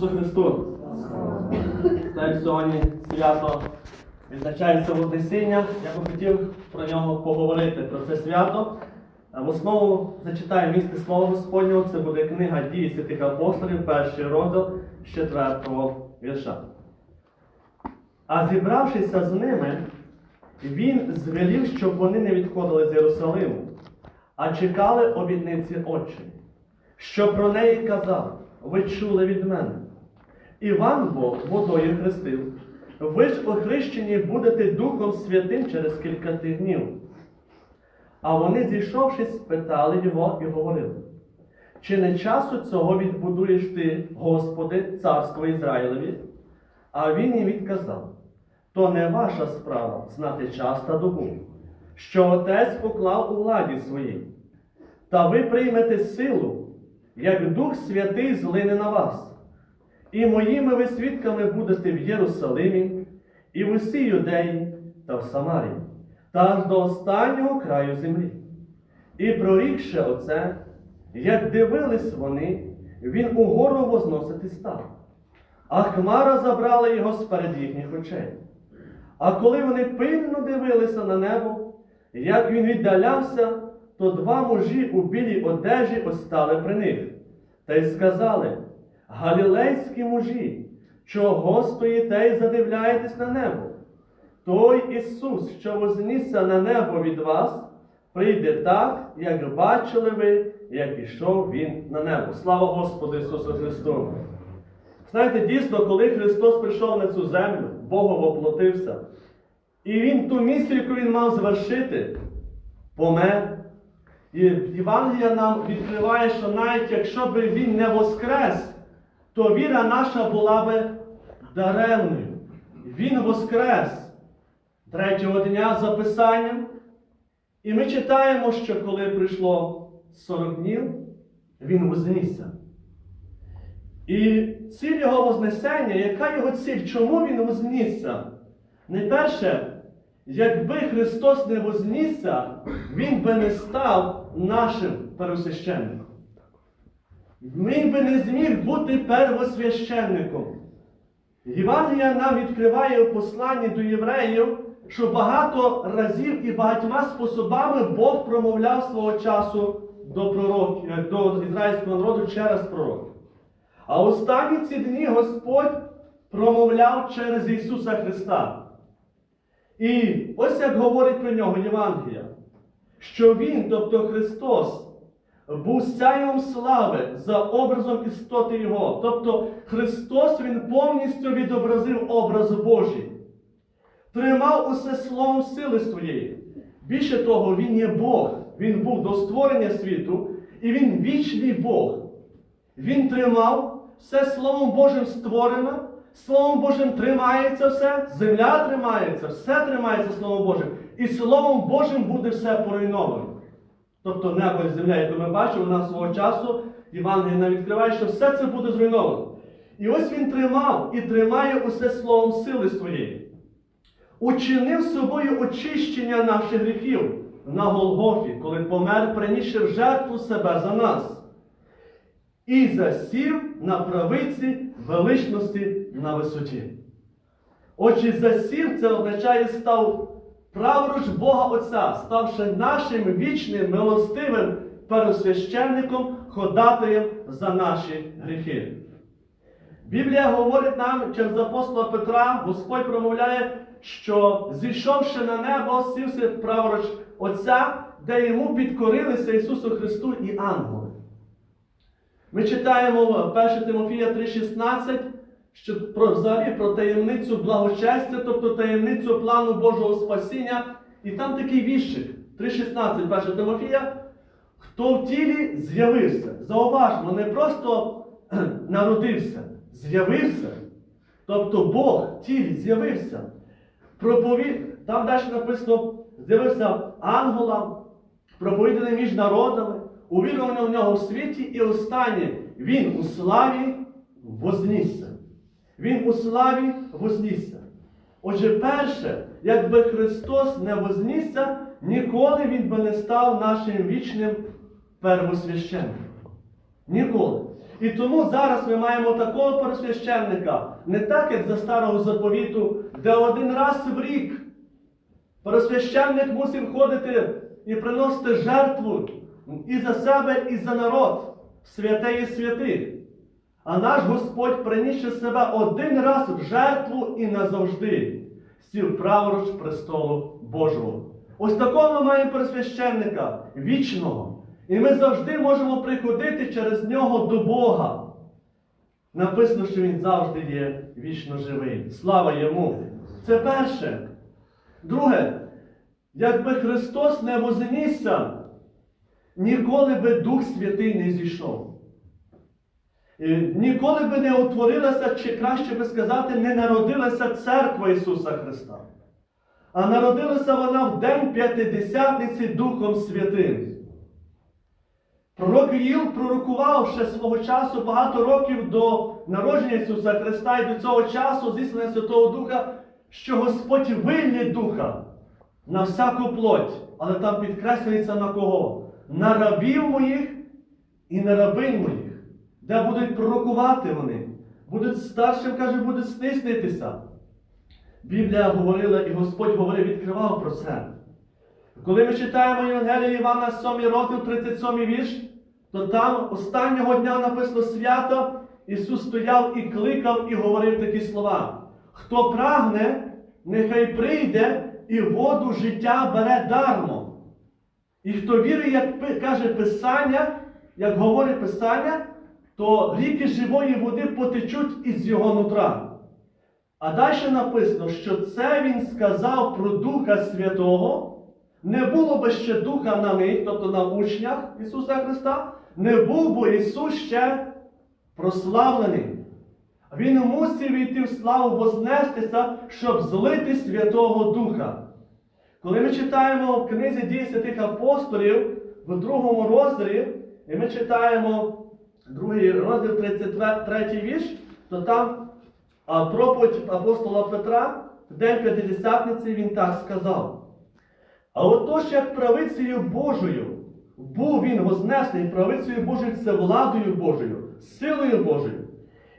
Ісусу Христу! Так, сьогодні свято відзначається Вознесіння. Я би хотів про нього поговорити, про це свято. В основу зачитаю місце Слова Господнього. Це буде книга дії святих апостолів, перший розділ з четвертого вірша. А зібравшися з ними, він звелів, щоб вони не відходили з Єрусалиму, а чекали обітниці Отчині, що про неї казав, ви чули від мене. Іван бо водою хрестив. Ви ж охрещені будете Духом Святим через кілька днів. А вони, зійшовшись, спитали його і говорили: чи не часу цього відбудуєш ти, Господи, царство Ізраїлеві? А він їм відказав: то не ваша справа знати час та добу, що Отець поклав у владі своїй. Та ви приймете силу, як Дух Святий злине на вас. І моїми ви свідками будете в Єрусалимі, і в усій Юдеї та в Самарії, та аж до останнього краю землі. І прорікши оце, як дивились вони, він угору возносити став. А хмара забрала його сперед їхніх очей. А коли вони пильно дивилися на небо, як він віддалявся, то два мужі у білій одежі остали при них, та й сказали: Галілейські мужі, чого стоїте й задивляєтесь на небо? Той Ісус, що вознісся на небо від вас, прийде так, як бачили ви, як ішов Він на небо. Слава Господу Ісусу Христу! Знаєте, дійсно, коли Христос прийшов на цю землю, Богом оплотився, і Він ту місію, яку Він мав звершити, помер. І Євангелія нам відкриває, що навіть якщо б він не воскрес, то віра наша була би даремною. Він воскрес третього дня за Писанням. І ми читаємо, що коли прийшло 40 днів, він вознісся. І ціль його Вознесення, яка його ціль? Чому він вознісся? Найперше, якби Христос не вознісся, Він би не став нашим первосвященником. Він би не зміг бути первосвященником. Євангелія нам відкриває в посланні до євреїв, що багато разів і багатьма способами Бог промовляв свого часу до пророків, е, до ізраїльського народу через пророків. А останні ці дні Господь промовляв через Ісуса Христа. І ось як говорить про нього Євангелія, що Він, тобто Христос, був сяєм слави за образом істоти Його. Тобто Христос Він повністю відобразив образ Божий, тримав усе словом сили своєї. Більше того, Він є Бог, Він був до створення світу, і Він вічний Бог. Він тримав все Словом Божим створено, Словом Божим тримається все, земля тримається, все тримається Словом Божим. І Словом Божим буде все поруйновано. Тобто небо і земля, як ми бачимо, нас свого часу Євангелія нам відкриває, що все це буде зруйновано. І ось він тримав і тримає усе словом сили своєї. Учинив собою очищення наших гріхів на Голгофі, коли помер, принісши в жертву себе за нас. І засів на правиці величності на висоті. Отже, засів це означає став праворуч Бога Отця, ставши нашим вічним, милостивим первосвященником, ходатаєм за наші гріхи. Біблія говорить нам через апостола Петра, Господь промовляє, що зійшовши на небо, сівся праворуч Отця, де йому підкорилися Ісусу Христу і ангели. Ми читаємо 1 Тимофія 3,16, що про, взагалі про таємницю благочестя, тобто таємницю плану Божого спасіння. І там такий віршик 3,16, 1 Тимофія, хто в тілі з'явився. Зауважмо, не просто народився, з'явився. Тобто Бог в тілі з'явився. Проповід... Там далі написано, з'явився ангелам, проповіданий між народами, увірований в нього в світі, і останнє він у славі вознісся. Він у славі вознісся. Отже, перше, якби Христос не вознісся, ніколи Він би не став нашим вічним первосвященником. Ніколи. І тому зараз ми маємо такого пересвященника, не так, як за старого заповіту, де один раз в рік пересвященник мусив ходити і приносити жертву і за себе, і за народ, святе і святих. А наш Господь приніс себе один раз в жертву і назавжди, сів праворуч престолу Божого. Ось такого ми маємо пересвященника вічного. І ми завжди можемо приходити через нього до Бога. Написано, що Він завжди є вічно живий. Слава йому! Це перше. Друге, якби Христос не вознісся, ніколи би Дух Святий не зійшов. Ніколи би не утворилася, чи краще би сказати, не народилася церква Ісуса Христа. А народилася вона в День П'ятидесятниці Духом Святим. Пророк Іїл пророкував ще свого часу багато років до народження Ісуса Христа і до цього часу зіснення Святого Духа, що Господь вильє Духа на всяку плоть, але там підкреслюється на кого? На рабів моїх і на рабинь моїх, де будуть пророкувати вони, будуть старшим, каже, будуть стиснитися. Біблія говорила, і Господь говорив, відкривав про це. Коли ми читаємо Євангелія Івана 7 розділ 37 вірш, то там останнього дня написано свято, Ісус стояв і кликав і говорив такі слова. Хто прагне, нехай прийде і воду життя бере дармо. І хто вірує, як каже Писання, як говорить Писання, то ріки живої води потечуть із його нутра. А далі написано, що це він сказав про Духа Святого. Не було би ще Духа на них, тобто на учнях Ісуса Христа, не був би Ісус ще прославлений. Він мусив йти в славу вознестися, щоб злити Святого Духа. Коли ми читаємо в книзі дії святих апостолів в другому розділі, і ми читаємо другий розділ 33 вірш, то там а, проповідь апостола Петра в день П'ятидесятниці він так сказав. А отож, як правицею Божою був він вознесений, правицею Божою це владою Божою, силою Божою,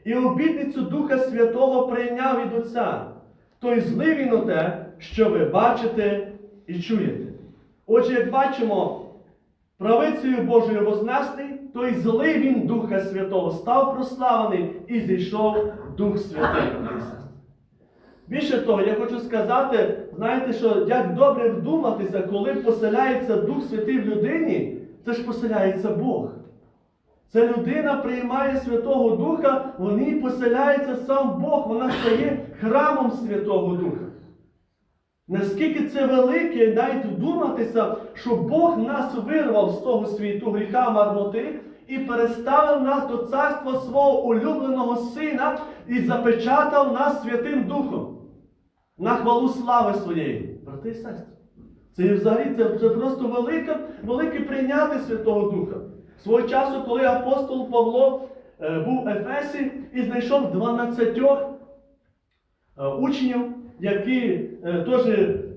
і обітницю Духа Святого прийняв від Отця, то й злив він оте, що ви бачите і чуєте. Отже, як бачимо, правицею Божою вознесений, то й злив він Духа Святого, став прославлений і зійшов Дух Святий. Більше того, я хочу сказати, знаєте, що як добре вдуматися, коли поселяється Дух Святий в людині, це ж поселяється Бог. Це людина приймає Святого Духа, в ній поселяється сам Бог, вона стає храмом Святого Духа. Наскільки це велике, навіть вдуматися, що Бог нас вирвав з того світу гріха марноти і переставив нас до царства свого улюбленого Сина і запечатав нас Святим Духом на хвалу слави своєї. Брати і сестри, це взагалі це, це просто велике, велике прийняти Святого Духа. Свого часу, коли апостол Павло е, був в Ефесі і знайшов 12 е, учнів, які е, теж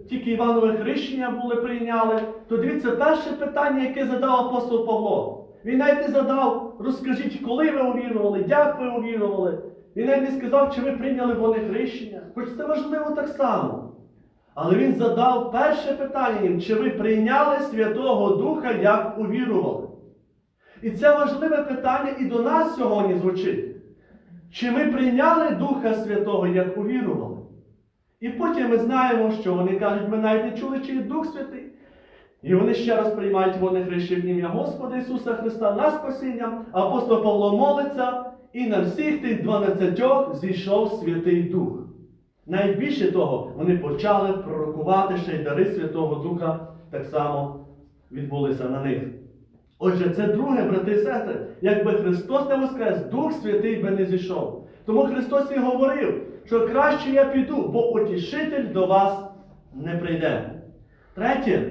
тільки Іванове хрещення були прийняли, то дивіться, перше питання, яке задав апостол Павло. Він навіть не задав, розкажіть, коли ви увірували, як ви увірували. Він навіть не сказав, чи ви прийняли вони хрещення. Хоч це важливо так само. Але він задав перше питання їм, чи ви прийняли Святого Духа, як увірували. І це важливе питання і до нас сьогодні звучить. Чи ми прийняли Духа Святого, як увірували? І потім ми знаємо, що вони кажуть, ми навіть не чули, чи є Дух Святий. І вони ще раз приймають вони хрещення в ім'я Господа Ісуса Христа на спасіння. Апостол Павло молиться, і на всіх тих дванадцятьох зійшов Святий Дух. Найбільше того, вони почали пророкувати ще й дари Святого Духа так само відбулися на них. Отже, це друге, брати і сестри, якби Христос не воскрес, Дух Святий би не зійшов. Тому Христос і говорив, що краще я піду, бо утішитель до вас не прийде. Третє,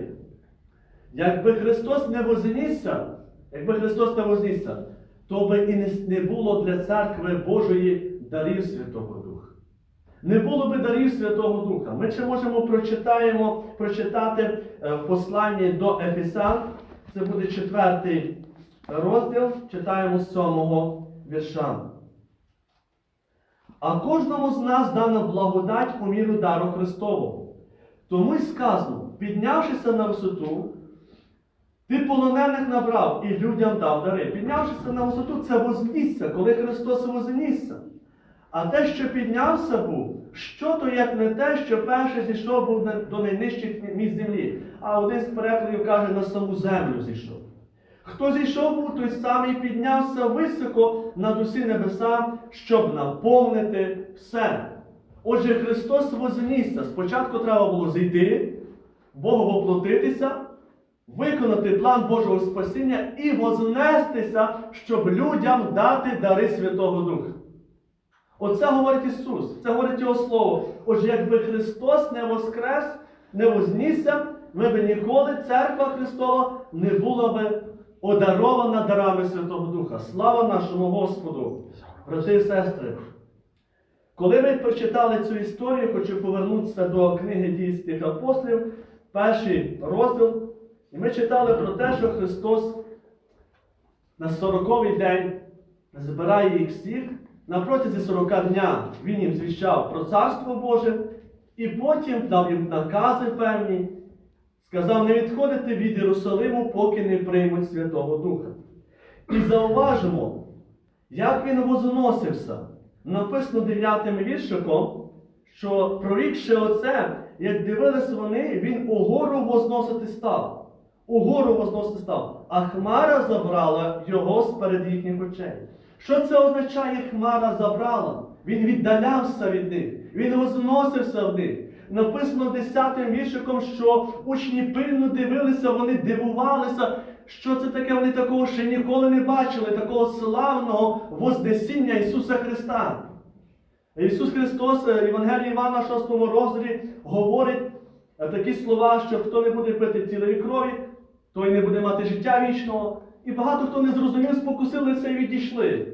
якби Христос не вознісся, якби Христос не вознісся, то би і не, було для церкви Божої дарів Святого Духа. Не було би дарів Святого Духа. Ми ще можемо прочитаємо, прочитати е, посланні до Ефесян, це буде четвертий розділ, читаємо з сьомого віршам. А кожному з нас дана благодать у міру дару Христового. Тому й сказано, піднявшися на висоту, ти полонених набрав і людям дав дари. Піднявшися на висоту, це вознісся, коли Христос вознісся. А те, що піднявся був, що то як не те, що перший зійшов був до найнижчих місць землі, а один з перекладів каже, на саму землю зійшов. Хто зійшов був, той самий піднявся високо над усі небеса, щоб наповнити все. Отже, Христос вознісся. Спочатку треба було зійти, Богу воплотитися, виконати план Божого спасіння і вознестися, щоб людям дати дари Святого Духа. Оце говорить Ісус, це говорить Його Слово. Отже, якби Христос не воскрес, не вознісся, ми б ніколи, церква Христова, не була би одарована дарами Святого Духа. Слава нашому Господу, брати і сестри. Коли ми прочитали цю історію, хочу повернутися до книги дій Святих апостолів, перший розділ, і ми читали про те, що Христос на 40-й день збирає їх всіх. На протязі 40 дня він їм звіщав про Царство Боже, і потім дав їм накази певні, сказав не відходити від Єрусалиму, поки не приймуть Святого Духа. І зауважимо, як він возносився. Написано 9 віршиком, що прорікши оце, як дивились вони, він угору возносити став. Угору возносити став, а хмара забрала його з-перед їхніх очей. Що це означає, хмара забрала? Він віддалявся від них, він возносився в них. Написано 10 віршиком, що учні пильно дивилися, вони дивувалися, що це таке, вони такого ще ніколи не бачили, такого славного Вознесіння Ісуса Христа. Ісус Христос в Євангелії Івана, 6 розділі, говорить е, такі слова, що хто не буде пити тілої крові, той не буде мати життя вічного. І багато хто не зрозумів, спокусилися і відійшли.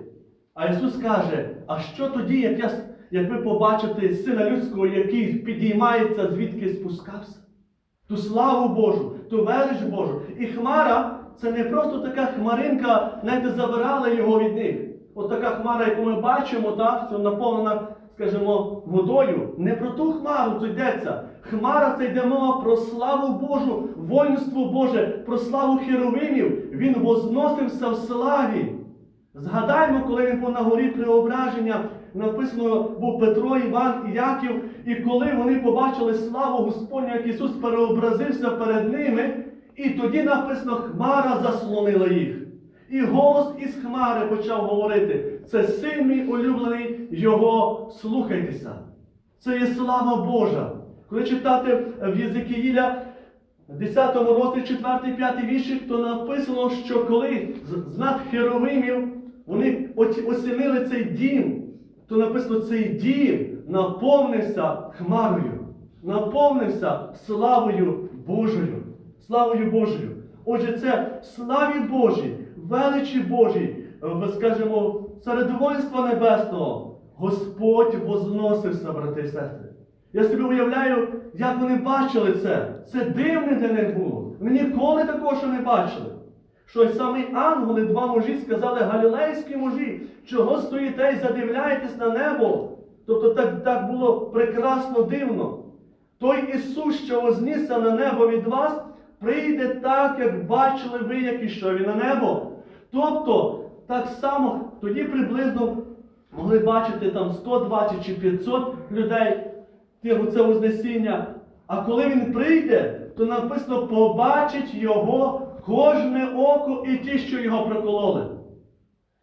А Ісус каже: а що тоді, як, я, як ви побачите Сина Людського, який підіймається, звідки спускався? Ту славу Божу, ту велич Божу. І хмара це не просто така хмаринка, знаєте, забирала його від них. От хмара, яку ми бачимо, так, що наповнена, скажімо, водою. Не про ту хмару це йдеться. Хмара це йде мова про славу Божу, воїнство Боже, про славу херовимів. Він возносився в славі. Згадаймо, коли він був на горі преображення, написано був Петро, Іван і Яків, і коли вони побачили славу Господню, як Ісус переобразився перед ними, і тоді написано, хмара заслонила їх. І голос із хмари почав говорити: це син мій улюблений, його слухайтеся. Це є слава Божа. Коли читати в Єзикіїля, в 10 розділі 4 5 вірші, то написано, що коли з- над херовимів вони оці- осінили цей дім, то написано, цей дім наповнився хмарою, наповнився славою Божою. Славою Божою. Отже, це славі Божій, величі Божій, скажімо, серед воїнства небесного Господь возносився, брати і сестри. Я собі уявляю, як вони бачили це. Це дивне для них було. Вони ніколи такого ще не бачили. Що самі ангели, два мужі, сказали галілейські мужі, чого стоїте і задивляєтесь на небо? Тобто так, так було прекрасно дивно. Той Ісус, що вознісся на небо від вас, прийде так, як бачили ви, як ішов він на небо. Тобто, так само тоді приблизно могли бачити там 120 чи 500 людей це Вознесіння. А коли він прийде, то написано, побачить його кожне око і ті, що його прокололи.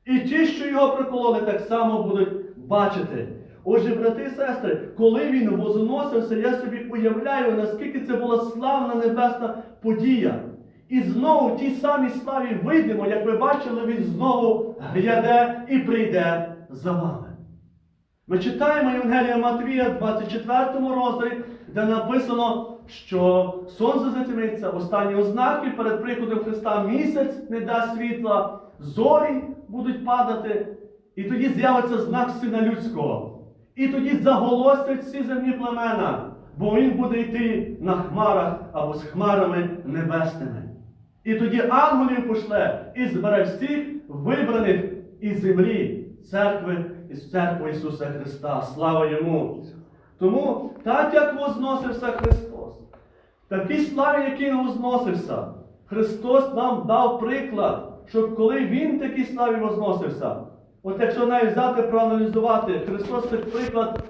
І ті, що його прокололи, так само будуть бачити. Отже, брати і сестри, коли він возносився, я собі уявляю, наскільки це була славна небесна подія. І знову в тій самій славі вийдемо, як ви бачили, він знову гряде і прийде за вами. Ми читаємо Євангелія Матвія в 24 розділі, де написано, що сонце затемниться, останні ознаки перед приходом Христа місяць не дасть світла, зорі будуть падати, і тоді з'явиться знак Сина Людського. І тоді заголосять всі земні племена, бо він буде йти на хмарах або з хмарами небесними. І тоді ангелів пошле і збере всіх вибраних і землі, церкви із церкви Ісуса Христа. Слава Йому! Тому, так як возносився Христос, такій славі, який не возносився, Христос нам дав приклад, що коли Він такій славі возносився, от якщо навіть взяти, проаналізувати, Христос це приклад,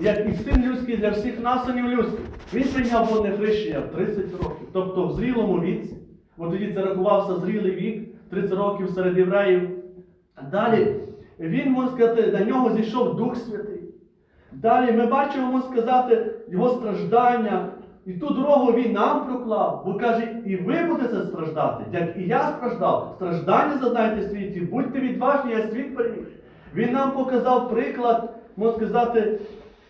як і син людський для всіх насанів людських. Він прийняв водне хрещення в 30 років, тобто в зрілому віці. Бо тоді це рахувався зрілий вік, 30 років серед євреїв. Далі він, можна сказати, на нього зійшов Дух Святий. Далі ми бачимо, можна сказати, його страждання. І ту дорогу він нам проклав, бо каже, і ви будете страждати, як і я страждав. Страждання зазнайте в світі, будьте відважні, я світ переміг. Він нам показав приклад, можна сказати,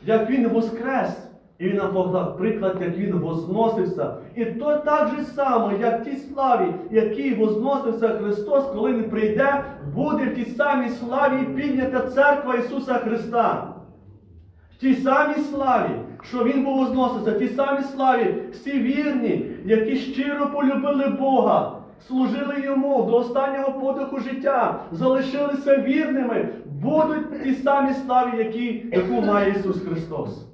як він воскрес. І він нам показав приклад, як він возносився. І то так же само, як в тій славі, який возносився Христос, коли Він прийде, буде в тій самій славі піднята церква Ісуса Христа. Тій самій славі, що Він був возносився, в тій самій славі всі вірні, які щиро полюбили Бога, служили Йому до останнього подиху життя, залишилися вірними, будуть в тій самій славі, які, яку має Ісус Христос.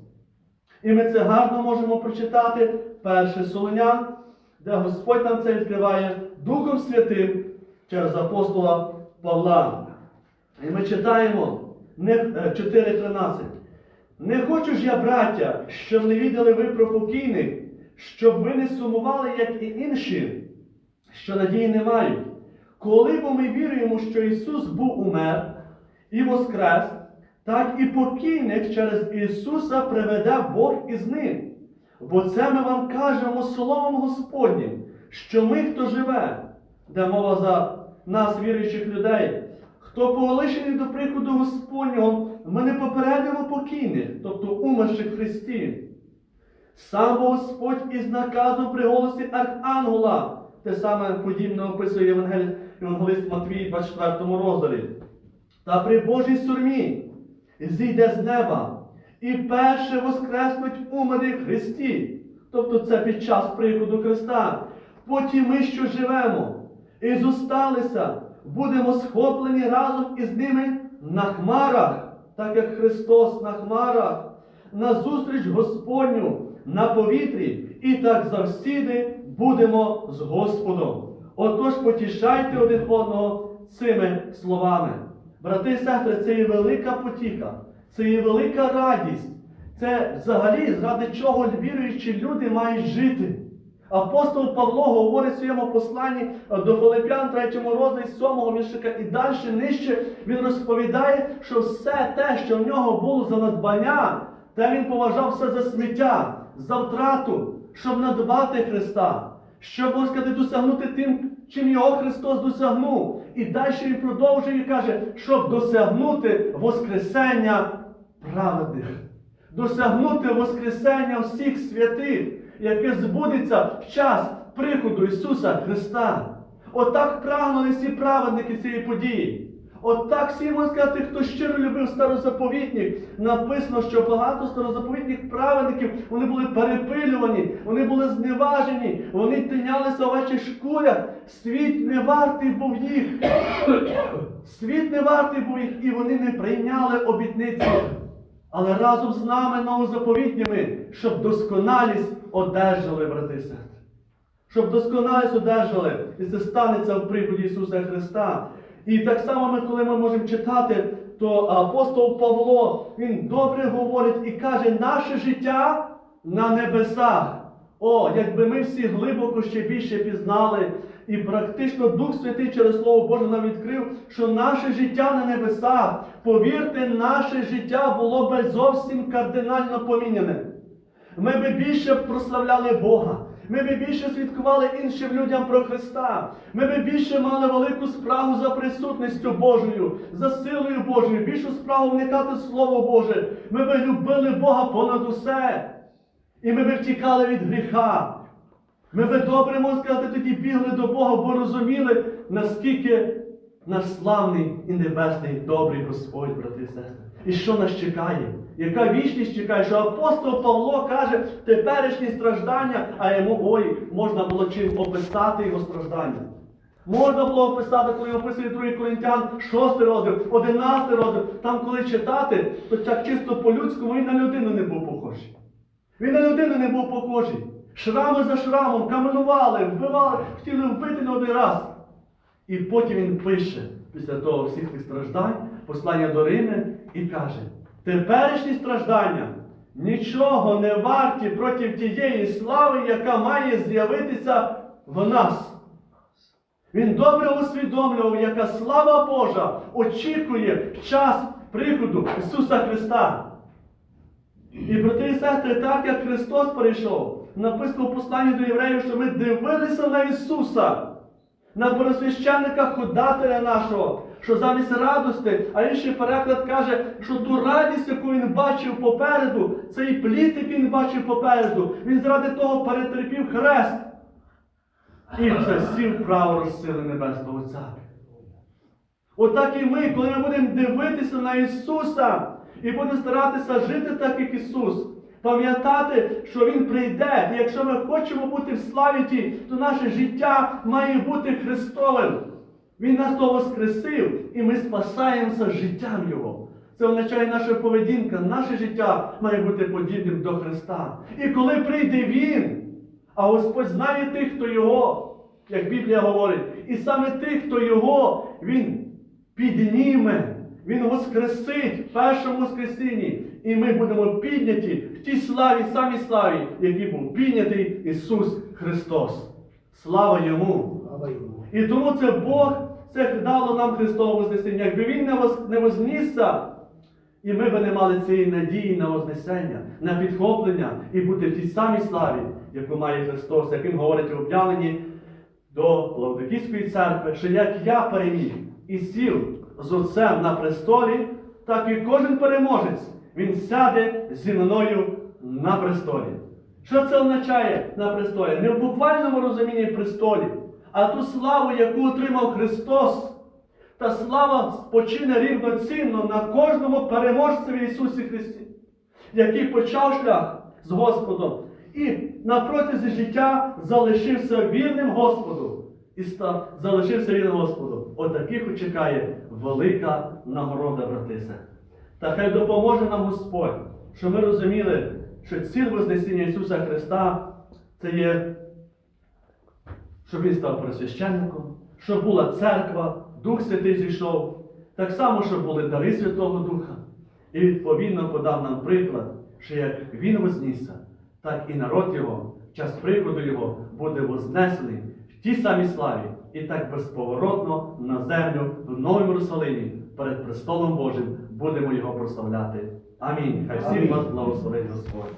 І ми це гарно можемо прочитати перше Солонян, де Господь нам це відкриває Духом Святим через апостола Павла. І ми читаємо е, 4.13. Не хочу ж я, браття, щоб не віддали ви про покійних, щоб ви не сумували, як і інші, що надії не мають. Коли бо ми віруємо, що Ісус був умер і воскрес, так і покійних через Ісуса приведе Бог із ним. Бо це ми вам кажемо Словом Господнім, що ми, хто живе, де мова за нас, віруючих людей, хто полишений до приходу Господнього, ми не попередимо покійних, тобто умерших Христі. Сам Господь із наказом при голосі Архангела, те саме подібне описує Євангеліст Матвій, 24 розділі. Та при Божій сурмі зійде з неба і перше воскреснуть умері в Христі. Тобто це під час приходу Христа. Потім ми, що живемо, і зосталися, будемо схоплені разом із ними на хмарах, так як Христос на хмарах, на зустріч Господню на повітрі, і так завсіди будемо з Господом. Отож потішайте один одного цими словами. Брати і сестри, це є велика потіха, це є велика радість. Це взагалі, заради чого віруючі люди мають жити. Апостол Павло говорить в своєму посланні до Филип'ян 3 розділі 7 віршика і далі нижче він розповідає, що все те, що в нього було за надбання, те він поважав все за сміття, за втрату, щоб надбати Христа, щоб, можна сказати, досягнути тим, чим його Христос досягнув. І далі він продовжує і каже, щоб досягнути Воскресення праведних, досягнути Воскресення всіх святих, яке збудеться в час приходу Ісуса Христа. Отак прагнули всі праведники цієї події. Отак всі можна сказати, хто щиро любив старозаповітніх, написано, що багато старозаповітних праведників вони були перепилювані, вони були зневажені, вони тинялися в ваших шкурях. Світ не вартий був їх. Світ не вартий був їх, і вони не прийняли обітниці. Але разом з нами новозаповітніми, щоб досконалість одержали, брати сестри. Щоб досконалість одержали, і це станеться в приході Ісуса Христа. І так само, ми, коли ми можемо читати, то апостол Павло, він добре говорить і каже, наше життя на небесах. О, якби ми всі глибоко ще більше пізнали, і практично Дух Святий через Слово Боже нам відкрив, що наше життя на небесах, повірте, наше життя було би зовсім кардинально поміняне. Ми би більше прославляли Бога. Ми би більше свідкували іншим людям про Христа. Ми би більше мали велику справу за присутністю Божою, за силою Божою, більшу справу вникати Слово Боже. Ми би любили Бога понад усе. І ми би втікали від гріха. Ми би добре, можна сказати, тоді бігли до Бога, бо розуміли, наскільки наш славний і небесний добрий Господь, брати і сестри. І що нас чекає? Яка вічність чекає, що апостол Павло каже теперішні страждання, а йому ой, можна було чим описати його страждання. Можна було описати, коли описує 2 Коринтян, 6 розділ, 11 розділ. Там, коли читати, то так чисто по-людському він на людину не був похожий. Він на людину не був похожий. Шрами за шрамом, каменували, вбивали, хотіли вбити не один раз. І потім він пише після того всіх тих страждань, послання до Рими і каже: теперішні страждання нічого не варті проти тієї слави, яка має з'явитися в нас. Він добре усвідомлював, яка слава Божа очікує час приходу Ісуса Христа. І брати і сестри, так як Христос прийшов, написано в посланні до євреїв, що ми дивилися на Ісуса, на пересвященника ходателя нашого, що замість радости, а інший переклад каже, що ту радість, яку він бачив попереду, цей плід, який він бачив попереду, він заради того перетерпів хрест. І засів право розсили Небесного Отця. Отак і ми, коли ми будемо дивитися на Ісуса і будемо старатися жити так, як Ісус, пам'ятати, що Він прийде, і якщо ми хочемо бути в славі то наше життя має бути Христовим. Він нас то воскресив, і ми спасаємося життям Його. Це означає наша поведінка, наше життя має бути подібним до Христа. І коли прийде Він, а Господь знає тих, хто Його, як Біблія говорить, і саме тих, хто Його, Він підніме, Він воскресить в першому воскресінні. І ми будемо підняті в тій славі, самій славі, якій був піднятий Ісус Христос. Слава йому. І тому це Бог це дало нам Христове Вознесення. Якби Він не, воз, не вознісся, і ми б не мали цієї надії на Вознесення, на підхоплення і бути в тій самій славі, яку має Христос, як Він говорить у об'явленні до Лавдокійської церкви, що як я переміг і сів з Отцем на престолі, так і кожен переможець, він сяде зі мною на престолі. Що це означає на престолі? Не в буквальному розумінні престолі, а ту славу, яку отримав Христос. Та слава спочине рівноцінно на кожному переможцеві Ісусі Христі, який почав шлях з Господом і на протязі життя залишився вірним Господу і ста- залишився вірним Господу. Отаких чекає велика нагорода, брати і сестри. Та хай допоможе нам Господь, що ми розуміли, що ціль Вознесіння Ісуса Христа це є щоб він став пресвященником, щоб була церква, Дух Святий зійшов, так само, щоб були дари Святого Духа. І відповідно подав нам приклад, що як він вознісся, так і народ його, час приходу його буде вознесений в тій самій славі, і так безповоротно на землю в Новому Єрусалимі перед престолом Божим будемо його прославляти. Амінь. Хай всім вас благословить Господь.